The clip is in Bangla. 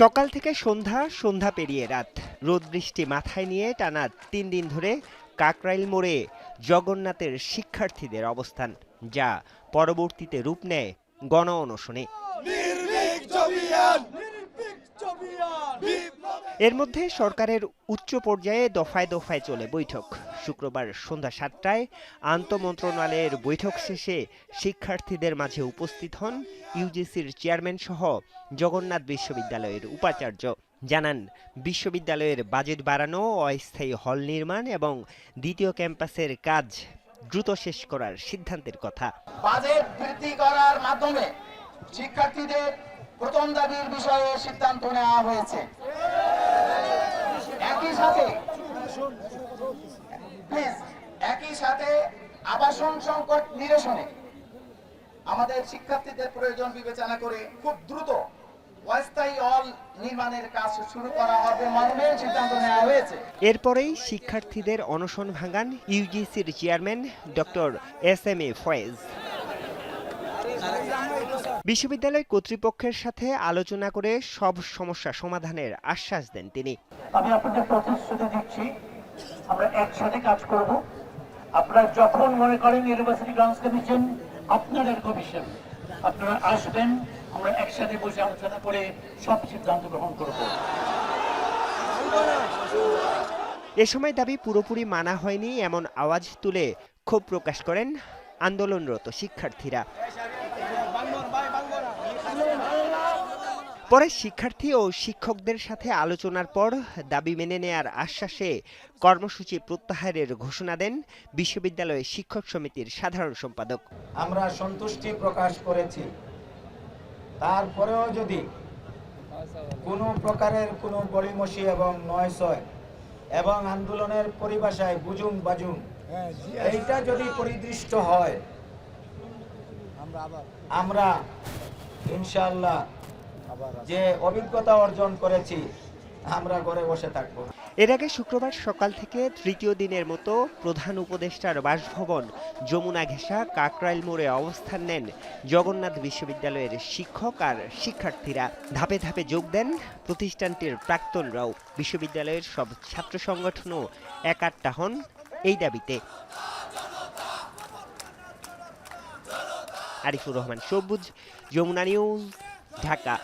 সকাল থেকে সন্ধ্যা সন্ধ্যা পেরিয়ে রাত। রোদ বৃষ্টি মাথায় নিয়ে টানা তিন দিন ধরে কাকরাইল মোড়ে জগন্নাথের শিক্ষার্থীদের অবস্থান, যা পরবর্তীতে রূপ নেয় গণ অনশনে। এর মধ্যে সরকারের উচ্চ পর্যায়ে দফায় দফায় চলে বৈঠক। শুক্রবার সন্ধ্যা সাতটায় আন্তমন্ত্রণালয়ের বৈঠক শেষে শিক্ষার্থীদের মাঝে উপস্থিত হন ইউজিসির চেয়ারম্যান সহ জগন্নাথ বিশ্ববিদ্যালয়ের উপাচার্য। জানান, বিশ্ববিদ্যালয়ের বাজেট বাড়ানো, অস্থায়ী হল নির্মাণ এবং দ্বিতীয় ক্যাম্পাসের কাজ দ্রুত শেষ করার সিদ্ধান্তের কথা। বাজেট বৃদ্ধি করার মাধ্যমে শিক্ষার্থীদের প্রথম দাবির বিষয়ে সিদ্ধান্ত নেওয়া হয়েছে। সাথে একই সাথে আবাসন সংকট নিরসনে আমাদের শিক্ষার্থীদের প্রয়োজন বিবেচনা করে খুব দ্রুত অস্থায়ী নির্মাণের কাজ শুরু করা সিদ্ধান্ত নেওয়া এরপরেই শিক্ষার্থীদের অনশন ভাঙান ইউজিসির chairman doctor S M A Faiz. বিশ্ববিদ্যালয় কর্তৃপক্ষের সাথে আলোচনা করে সব সমস্যা সমাধানের আশ্বাস দেন তিনি। আমি আপনাদের প্রতিশ্রুতি দিচ্ছি। আমরা একসাথে কাজ করব। আপনারা যখন মনে করেন ইউনিভার্সিটি গ্রান্টস কমিশন আপনাদের কমিশন আপনারা আসবেন আমরা একসাথে বসে আলোচনা করে সব সিদ্ধান্ত গ্রহণ করব। এ সময় দাবি পুরোপুরি মানা হয়নি এমন আওয়াজ তুলে ক্ষোভ প্রকাশ করেন আন্দোলনরত শিক্ষার্থীরা। পরে শিক্ষার্থী ও শিক্ষকদের সাথে আলোচনার পর দাবি মেনে নেয়ার আশ্বাসে কর্মসূচি প্রত্যাহারের ঘোষণা দেন বিশ্ববিদ্যালয় শিক্ষক সমিতির সাধারণ সম্পাদক। আমরা সন্তুষ্টি প্রকাশ করেছি। তারপরেও যদি কোনো প্রকারের কোনো গড়িমসি এবং নয়সয় এবং আন্দোলনের পরিভাষায় বুজুং বাজুং এইটা যদি পরিদৃষ্ট হয় আমরা ইনশাআল্লাহ যে অভিজ্ঞতা অর্জন করেছি, আমরা ঘরে বসে থাকব। এর আগে শুক্রবার সকাল থেকে তৃতীয় দিনের মতো প্রধান উপদেষ্টার বাসভবন যমুনা ঘেঁষা কাকরাইল মোড়ে অবস্থান নেন জগন্নাথ বিশ্ববিদ্যালয়ের শিক্ষক আর শিক্ষার্থীরা। ধাপে ধাপে যোগ দেন প্রতিষ্ঠানটির প্রাক্তনরাও। বিশ্ববিদ্যালয়ের সব ছাত্র সংগঠনও একাট্টা হন এই দাবিতে। আরিফুর রহমান, সবুজ, যমুনা নিউজ, ঢাকা।